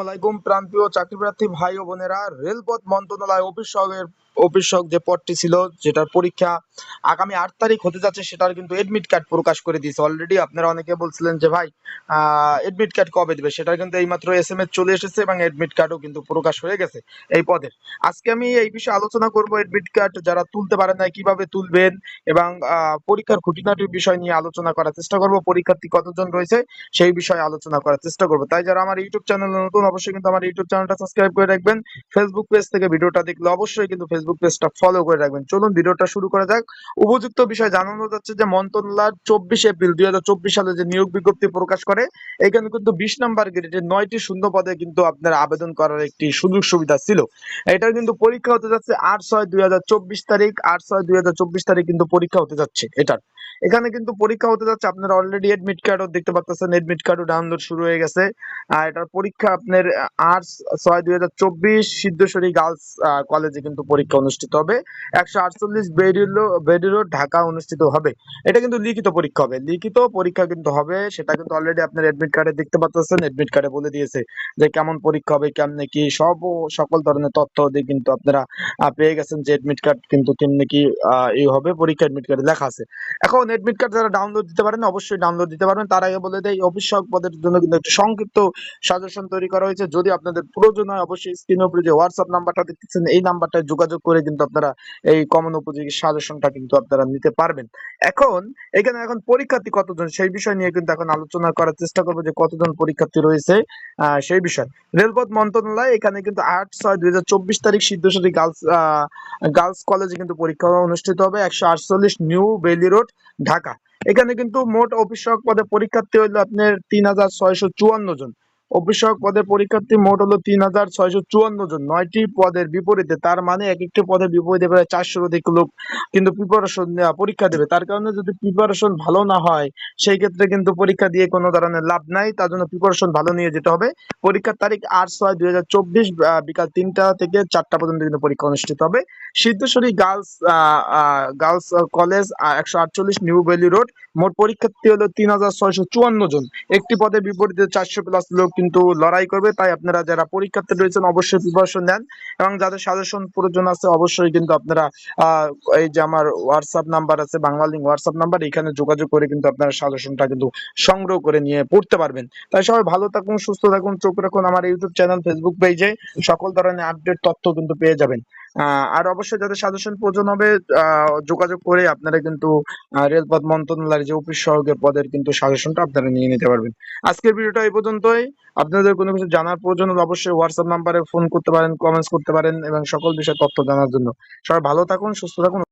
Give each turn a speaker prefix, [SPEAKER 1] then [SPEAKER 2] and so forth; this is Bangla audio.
[SPEAKER 1] আলাইকুম প্রান্তীয় চাকরিপ্রার্থী ভাই ও বোনেরা রেলপথ মন্ত্রণালয় অফিস সহকারীর অফিস সহক যে পদটি ছিল, যেটার পরীক্ষা আগামী আট তারিখ হতে যাচ্ছে, সেটার কিন্তু এডমিট কার্ড প্রকাশ করে দিয়েছে। অলরেডি আপনারা অনেকে বলছিলেন যে, ভাই এডমিট কার্ড কবে দিবে? সেটা কিন্তু এইমাত্র এস এম এস চলে এসেছে এবং এডমিট কার্ডও কিন্তু প্রকাশ হয়ে গেছে এই পদের আজকে আমি এই বিষয়ে আলোচনা করব এডমিট কার্ড যারা তুলতে পারেন না কীভাবে তুলবেন এবং পরীক্ষার খুঁটিনাটির বিষয় নিয়ে আলোচনা করার চেষ্টা করব। পরীক্ষার্থী কতজন রয়েছে সেই বিষয়ে আলোচনা করার চেষ্টা করব। তাই যারা আমার ইউটিউব চ্যানেল নতুন, অবশ্যই কিন্তু আমার ইউটিউব চ্যানেলটা সাবস্ক্রাইব করে রাখবেন। ফেসবুক পেজ থেকে ভিডিওটা দেখলে অবশ্যই কিন্তু ফেসবুক পেজটা ফলো করে রাখবেন। চলুন ভিডিওটা শুরু করা যাক। উপযুক্ত বিষয় জানানো যাচ্ছে যে, মন্ত্রণালয় চব্বিশ এপ্রিল দুই সালে যে নিয়োগ বিজ্ঞপ্তি প্রকাশ করে, এখানে কিন্তু বিশ নাম্বার গ্রেডের নয়টি শূন্য পদে কিন্তু আপনার আবেদন করার একটি সুযোগ সুবিধা ছিল। এটার কিন্তু পরীক্ষা হতে যাচ্ছে আট ছয় দুই তারিখ। আট ছয় দুই তারিখ কিন্তু পরীক্ষা হতে যাচ্ছে এটার। এখানে কিন্তু পরীক্ষা হতে যাচ্ছে, আপনার অলরেডি এডমিট কার্ডও দেখতে পাচ্ছেন এডমিট কার্ডও ডাউনলোড শুরু হয়ে গেছে। আর এটার পরীক্ষা আপনার আট ছয় দুই হাজার চব্বিশ সিদ্ধেশ্বরী গার্লস কলেজে কিন্তু পরীক্ষা অনুষ্ঠিত হবে। একশো আটচল্লিশ বেরি রোড ঢাকা অনুষ্ঠিত হবে। এটা কিন্তু লিখিত পরীক্ষা হবে। লিখিত পরীক্ষা কিন্তু হবে, সেটা কিন্তু অলরেডি আপনার এডমিট কার্ডে দেখতে পাচ্ছেন। এডমিট কার্ডে বলে দিয়েছে যে কেমন পরীক্ষা হবে, কেমনে কি, সব সকল ধরনের তথ্য দিয়ে কিন্তু আপনারা পেয়ে গেছেন যে এডমিট কার্ড কিন্তু কেমনে কি এই হবে। পরীক্ষা এডমিট কার্ডে লেখা আছে। এখন এডমিট কার্ড যারা ডাউনলোড দিতে পারেন, অবশ্যই ডাউনলোড দিতে পারবেন। তার আগে বলে দেয় অফিস পদের জন্য কিন্তু একটি সংক্ষিপ্ত সাজেশন তৈরি করা হয়েছে। যদি আপনাদের প্রয়োজন হয়, অবশ্যই স্ক্রিনের উপরে যে হোয়াটসঅ্যাপ নাম্বারটা দেখতেছেন, এই নাম্বারটায় যোগাযোগ করে কিন্তু আপনারা এই কমন উপযোগী সাজেশনটা কিন্তু আপনারা নিতে পারবেন। এখন, এখানে এখন পরীক্ষার্থী কতজন, সেই বিষয় নিয়ে কিন্তু এখন আলোচনা করার চেষ্টা করব যে কতজন পরীক্ষার্থী রয়েছে সেই বিষয়। রেলপথ মন্ত্রণালয় এখানে কিন্তু আট ছয় দুই তারিখ সিদ্ধেশ্বরী গার্লস গার্লস কলেজে কিন্তু পরীক্ষা অনুষ্ঠিত হবে একশো আটচল্লিশ নিউ বেলি রোড, ঢাকা। এখানে কিন্তু মোট অফিসক পদে পরীক্ষার্থী হইল আপনার তিন হাজার ছয়শো চুয়ান্ন জন। অফিসক পদের পরীক্ষার্থী মোট হলো তিন হাজার ছয়শো চুয়ান্ন জন। নয়টি পদের বিপরীতে, তার মানে এক একটি পদের বিপরীতে প্রায় চারশোর অধিক লোক কিন্তু প্রিপারেশন পরীক্ষা দেবে। তার কারণে যদি প্রিপারেশন ভালো না হয়, সেই ক্ষেত্রে কিন্তু পরীক্ষা দিয়ে কোনো ধরনের লাভ নাই। তার জন্য প্রিপারেশন ভালো নিয়ে যেতে হবে। পরীক্ষার তারিখ আট ছয় দুই হাজার চব্বিশ বিকাল তিনটা থেকে চারটা পর্যন্ত কিন্তু পরীক্ষা অনুষ্ঠিত হবে। সিদ্ধেশ্বরী গার্লস গার্লস কলেজ একশো আটচল্লিশ নিউ ভ্যালি রোড। মোট পরীক্ষার্থী হলো তিন হাজার ছয়শো চুয়ান্ন জন। একটি পদের বিপরীতে চারশো প্লাস লোক কিন্তু লড়াই করবে, তাই আপনারা যারা পরীক্ষার্থী রয়েছেন অবশ্যই প্রিপারেশন নেন এবং যাদের সাজেশন প্রয়োজন আছে অবশ্যই কিন্তু আপনারা এই যে আমার হোয়াটসঅ্যাপ নাম্বার আছে বাংলা লিঙ্ক হোয়াটসঅ্যাপ নাম্বার এখানে যোগাযোগ করে কিন্তু আপনারা সাজেশনটা কিন্তু সংগ্রহ করে নিয়ে পড়তে পারবেন। তাই সবাই ভালো থাকুন, সুস্থ থাকুন, চোখ রাখুন আমার ইউটিউব চ্যানেল ফেসবুক পেজে সকল ধরনের আপডেট তথ্য কিন্তু পেয়ে যাবেন। আর অবশ্যই যাদের সাজেশন প্রয়োজন হবে যোগাযোগ করে আপনারা কিন্তু রেলপথ মন্ত্রণালয়ের যে অফিস সহযোগের পদের কিন্তু সাজেশনটা আপনারা নিয়ে নিতে পারবেন। আজকের ভিডিওটা এই পর্যন্তই। আপনাদের কোনো কিছু জানার প্রয়োজন হলে অবশ্যই হোয়াটসঅ্যাপ নাম্বারে ফোন করতে পারেন কমেন্টস করতে পারেন এবং সকল বিষয়ে তথ্য জানার জন্য। সবাই ভালো থাকুন, সুস্থ থাকুন।